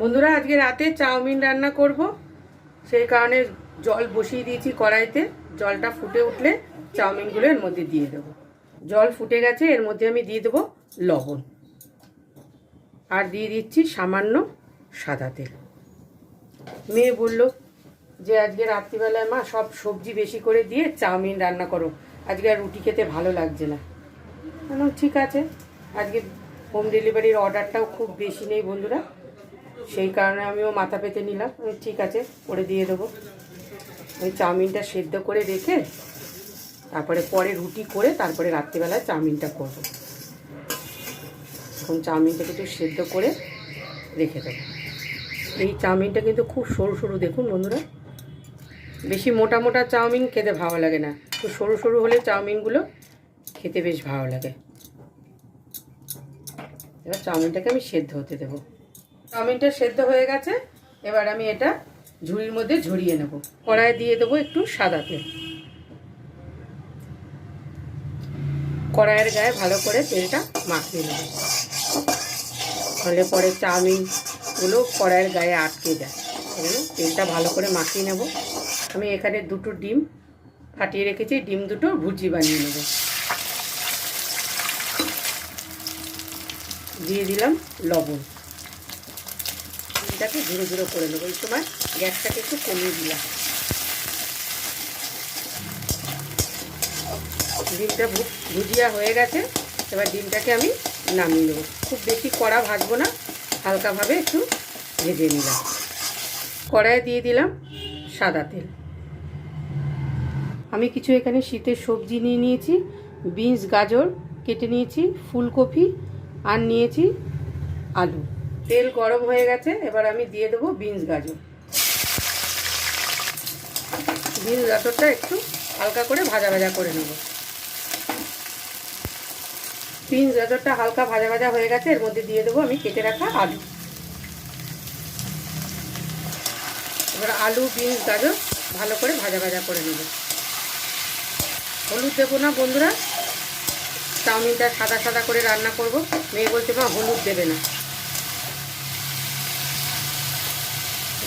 বন্ধুরা, আজকে রাতে চাউমিন রান্না করব। সেই কারণে জল বসিয়ে দিয়েছি কড়াইতে। জলটা ফুটে উঠলে চাউমিনগুলো এর মধ্যে দিয়ে দেবো। জল ফুটে গেছে, এর মধ্যে আমি দিয়ে দেবো লবণ। আর দিয়ে দিচ্ছি সামান্য সাদা তেল। মেয়ে বলল যে, আজকে রাত্রিবেলায় মা সব সবজি বেশি করে দিয়ে চাউমিন রান্না করো। আজকে আর রুটি খেতে ভালো লাগছে না। ঠিক আছে, আজকে হোম ডেলিভারির অর্ডারটাও খুব বেশি নেই বন্ধুরা। সেই কারণে আমিও মাথা পেতে নিলাম। ঠিক আছে, করে দিয়ে দেবো। ওই চাউমিনটা সেদ্ধ করে রেখে, তারপরে পরে রুটি করে তারপরে রাত্রিবেলায় চাউমিনটা করব। এখন চাউমিনটাকে একটু সেদ্ধ করে রেখে দেবো। এই চাউমিনটা কিন্তু খুব সরু সরু, দেখুন বন্ধুরা। বেশি মোটা মোটা চাউমিন খেতে ভালো লাগে না। একটু সরু সরু হলে চাউমিনগুলো খেতে বেশ ভালো লাগে। এবার চাউমিনটাকে আমি সেদ্ধ হতে দেবো। চাউমিনটা সেদ্ধ হয়ে গেছে। এবার আমি এটা ঝুড়ির মধ্যে ঝরিয়ে নেব। কড়াই দিয়ে দেবো একটু সাদা তেল। কড়াইয়ের গায়ে ভালো করে তেলটা মাখিয়ে নেব। তাহলে পরে চাউমিনগুলো কড়াইয়ের গায়ে আটকে যায়। তেলটা ভালো করে মাখিয়ে নেব। আমি এখানে দুটো ডিম ফাটিয়ে রেখেছি। ডিম দুটো ভুজি বানিয়ে নেব। দিয়ে দিলাম লবণ। ডিমটাকে ধীরে ধীরে করে নেব। এই সময় গ্যাসটাকে একটু কমিয়ে দিলাম। ডিমটা ভুজিয়া হয়ে গেছে। এবার ডিমটাকে আমি নামিয়ে নেব। খুব বেশি কড়া ভাজবো না, হালকাভাবে একটু ভেজে নিলাম। কড়াইয়ে দিয়ে দিলাম সাদা তেল। আমি কিছু এখানে শীতের সবজি নিয়ে নিয়েছি, বিনস, গাজর, কেটে নিয়েছি, ফুলকপি, আর নিয়েছি আলু। তেল গরম হয়ে গেছে, এবার আমি দিয়ে দেবো বিনস গাজর। বিনস গাজরটা একটু হালকা করে ভাজা ভাজা করে নেব। বিনস গাজরটা হালকা ভাজা ভাজা হয়ে গেছে, এর মধ্যে দিয়ে দেবো আমি কেটে রাখা আলু। এবার আলু, বিনস গাজর ভালো করে ভাজা ভাজা করে নেব। হলুদ দেবো না বন্ধুরা, চাউমিনটা সাদা সাদা করে রান্না করব। মেয়ে বলছে, মা, হলুদ দেবে না।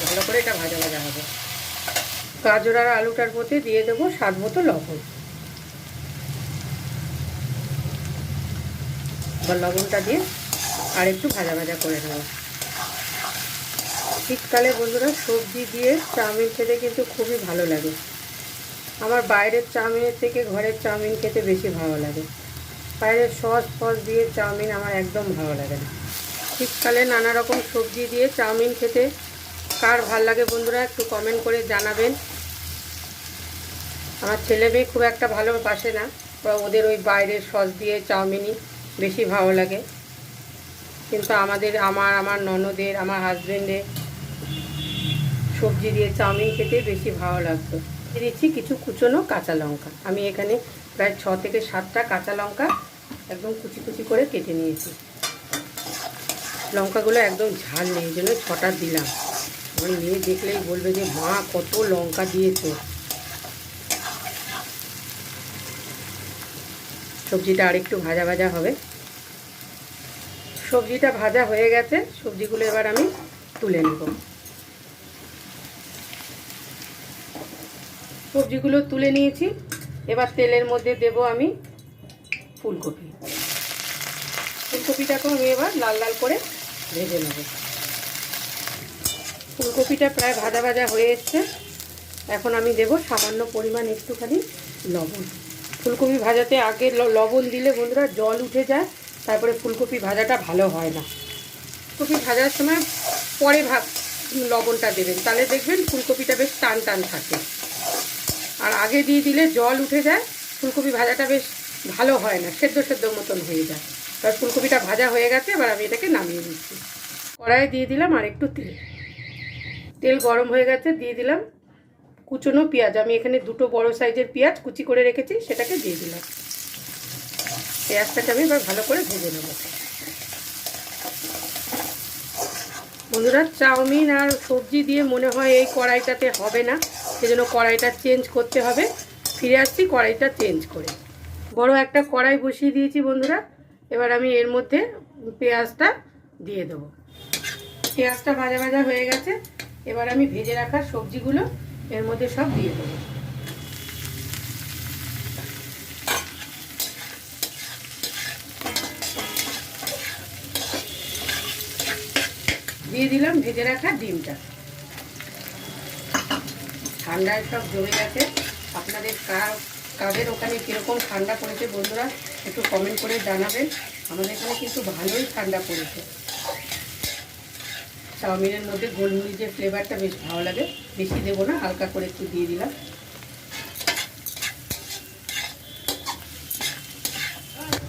ভালো করে এটা ভাজা ভাজা হবে। গাজর আর আলুটার মধ্যে দিয়ে দেবো স্বাদ মতো লবণ। এবার লবণটা দিয়ে আর একটু ভাজা ভাজা করে নেব। শীতকালে বন্ধুরা সবজি দিয়ে চাউমিন খেতে কিন্তু খুবই ভালো লাগে। আমার বাইরের চাউমিনের থেকে ঘরের চাউমিন খেতে বেশি ভালো লাগে। বাইরের সস ফস দিয়ে চাউমিন আমার একদম ভালো লাগে না। শীতকালে নানা রকম সবজি দিয়ে চাউমিন খেতে কার ভালো লাগে বন্ধুরা একটু কমেন্ট করে জানাবেন। আমার ছেলে মেয়ে খুব একটা ভালোবাসে না, ওরা ওদের ওই বাইরের সস দিয়ে চাউমিনই বেশি ভালো লাগে। কিন্তু আমাদের, আমার আমার ননদের, আমার হাজবেন্ডের সবজি দিয়ে চাউমিন খেতে বেশি ভালো লাগতো। দিচ্ছি কিছু কুচনো কাঁচা লঙ্কা। আমি এখানে প্রায় ছ থেকে সাতটা কাঁচা লঙ্কা একদম কুচি কুচি করে কেটে নিয়েছি। লঙ্কাগুলো একদম ঝাল নেই জন্য ছটা দিলাম। আমার মেয়ে দেখলেই বলবে যে, মা, কত লঙ্কা দিয়েছে। সবজিটা আরেকটু ভাজা ভাজা হবে। সবজিটা ভাজা হয়ে গেছে, সবজিগুলো এবার আমি তুলে নেব। সবজিগুলো তুলে নিয়েছি। এবার তেলের মধ্যে দেব আমি ফুলকপি। ফুলকপিটাকেও আমি এবার লাল লাল করে ভেজে নেব। ফুলকপিটা প্রায় ভাজা ভাজা হয়ে এসছে। এখন আমি দেব সামান্য পরিমাণ একটুখানি লবণ। ফুলকপি ভাজাতে আগে লবণ দিলে বন্ধুরা জল উঠে যায়, তারপরে ফুলকপি ভাজাটা ভালো হয় না। ফুলকপি ভাজার সময় পরে ভাব লবণটা দেবেন। তাহলে দেখবেন ফুলকপিটা বেশ টান টান থাকে। আর আগে দিয়ে দিলে জল উঠে যায়, ফুলকপি ভাজাটা বেশ ভালো হয় না, সেদ্ধ সেদ্ধ মতন হয়ে যায়। এবার ফুলকপিটা ভাজা হয়ে গেছে, এবার আমি এটাকে নামিয়ে দিচ্ছি কড়াইয়ে দিয়ে দিলাম আর একটু তেল। তেল গরম হয়ে গেছে, দিয়ে দিলাম কুচনো পেঁয়াজ। আমি এখানে দুটো বড় সাইজের পেঁয়াজ কুচি করে রেখেছি, সেটাকে দিয়ে দিলাম। পেঁয়াজটাকে আমি এবার ভালো করে ভেজে নেব। বন্ধুরা, চাউমিন আর সবজি দিয়ে মনে হয় এই কড়াইটাতে হবে না, সেজন্য কড়াইটা চেঞ্জ করতে হবে। ফিরে আসছি কড়াইটা চেঞ্জ করে। বড় একটা কড়াই বসিয়ে দিয়েছি বন্ধুরা, এবার আমি এর মধ্যে পেঁয়াজটা দিয়ে দেবো। পেঁয়াজটা ভাজা ভাজা হয়ে গেছে এবার আমি ভেজে রাখা সবজিগুলো এর মধ্যে সব দিয়ে দেবো। দিয়ে দিলাম ভেজে রাখা ডিমটা। ঠান্ডায় সব জমে গেছে। আপনাদের কাদের ওখানে কীরকম ঠান্ডা পড়েছে বন্ধুরা একটু কমেন্ট করে জানাবেন। আমাদের এখানে কিন্তু ভালোই ঠান্ডা পড়েছে। চাউমিনের মধ্যে গোলমরিচের ফ্লেভারটা বেশ ভালো লাগে। বেশি দেবো না, হালকা করে একটু দিয়ে দিলাম।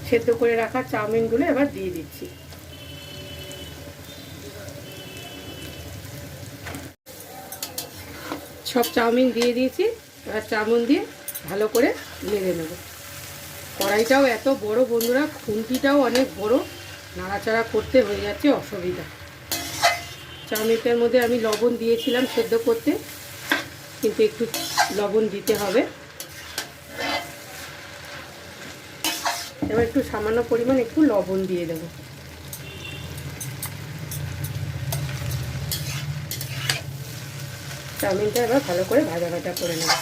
সেদ্ধ করে রাখা চাউমিনগুলো এবার দিয়ে দিচ্ছি। সব চাউমিন দিয়ে দিয়েছি, এবার চাউমিন দিয়ে ভালো করে নেড়ে নেব। কড়াইটাও এত বড়, বন্ধুরা, খুন্তিটাও অনেক বড়, নাড়াচাড়া করতে হয়ে যাচ্ছে অসুবিধা। চাউমিনটার মধ্যে আমি লবণ দিয়েছিলাম সেদ্ধ করতে, কিন্তু একটু লবণ দিতে হবে। এবার একটু সামান্য পরিমাণ একটু লবণ দিয়ে দেবো। চাউমিনটা এবার ভালো করে ভাজা ভাজা করে নেব।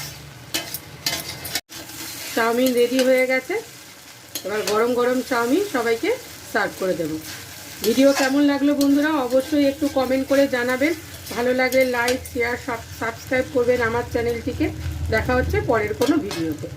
চাউমিন রেডি হয়ে গেছে। এবার গরম গরম চাউমিন সবাইকে সার্ভ করে দেব। ভিডিও কেমন লাগল বন্ধুরা? অবশ্যই একটু কমেন্ট করে জানাবেন। ভালো লাগলে লাইক শেয়ার সাবস্ক্রাইব করবেন আমার চ্যানেলটিকে দেখা হচ্ছে পরের কোনো ভিডিওতে